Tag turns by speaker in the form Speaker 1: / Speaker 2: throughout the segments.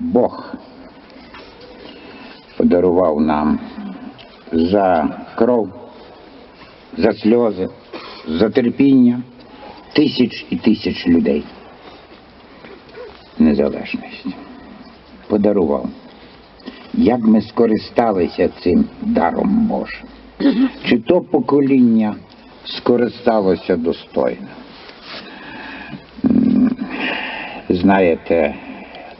Speaker 1: Бог подарував нам за кров, за сльози, за терпіння тисяч і тисяч людей. Незалежність. Подарував. Як ми скористалися цим даром Божим? Чи то покоління скористалося достойно? Знаєте,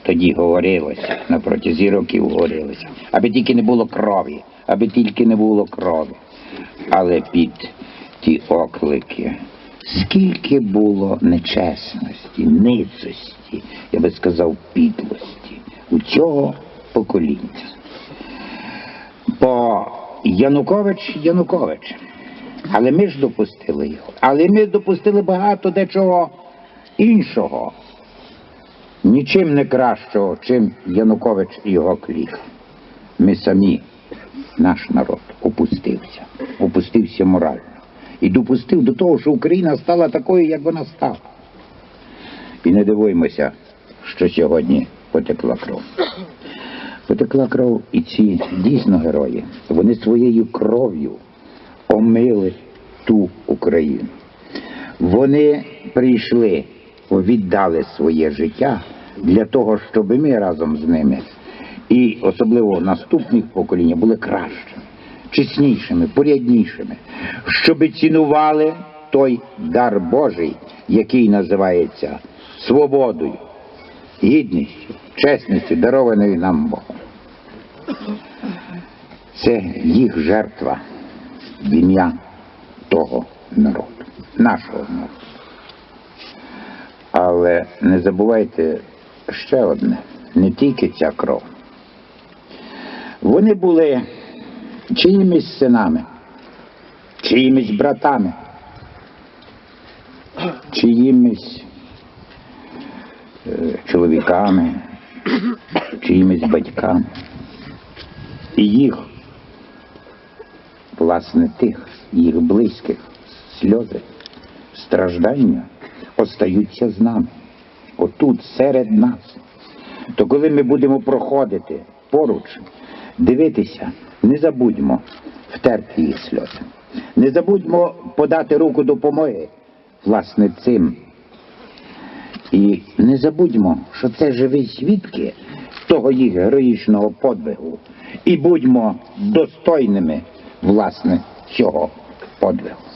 Speaker 1: тоді говорилося, на протязі років говорилося, аби тільки не було крові, аби тільки не було крові. Але під ті оклики, скільки було нечесності, ницості, я би сказав, підлості у цього покоління. Бо Янукович Янукович. Але ми ж допустили його. Але ми допустили багато дечого іншого. Нічим не кращого, чим Янукович і його клік. Ми самі, наш народ, опустився, опустився морально. І допустив до того, що Україна стала такою, як вона стала. І не дивуємося, що сьогодні потекла кров. Потекла кров і ці дійсно герої. Вони своєю кров'ю омили ту Україну. Вони прийшли, віддали своє життя для того, щоб ми разом з ними, і особливо наступних покоління, були кращими, чеснішими, поряднішими, щоб цінували той дар Божий, який називається свободою, гідністю, чесністю, дарованою нам Богом. Це їх жертва в ім'я того народу, нашого народу. Але не забувайте ще одне, не тільки ця кров. Вони були чиїмись синами, чиїмись братами, чиїмись е, чоловіками, чиїмись батьками. І їх, власне, тих, їх близьких, сльози, страждання остаються з нами. Отут, серед нас. То коли ми будемо проходити поруч, дивитися, не забудьмо втерти їх сльози. Не забудьмо подати руку допомоги, власне, цим. І не забудьмо, що це живі свідки того їх героїчного подвигу. І будьмо достойними, власне, цього подвигу.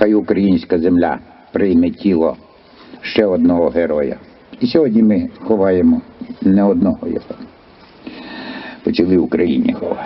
Speaker 1: Хай українська земля прийме тіло ще одного героя. І сьогодні ми ховаємо не одного його. Почали в Україні ховати.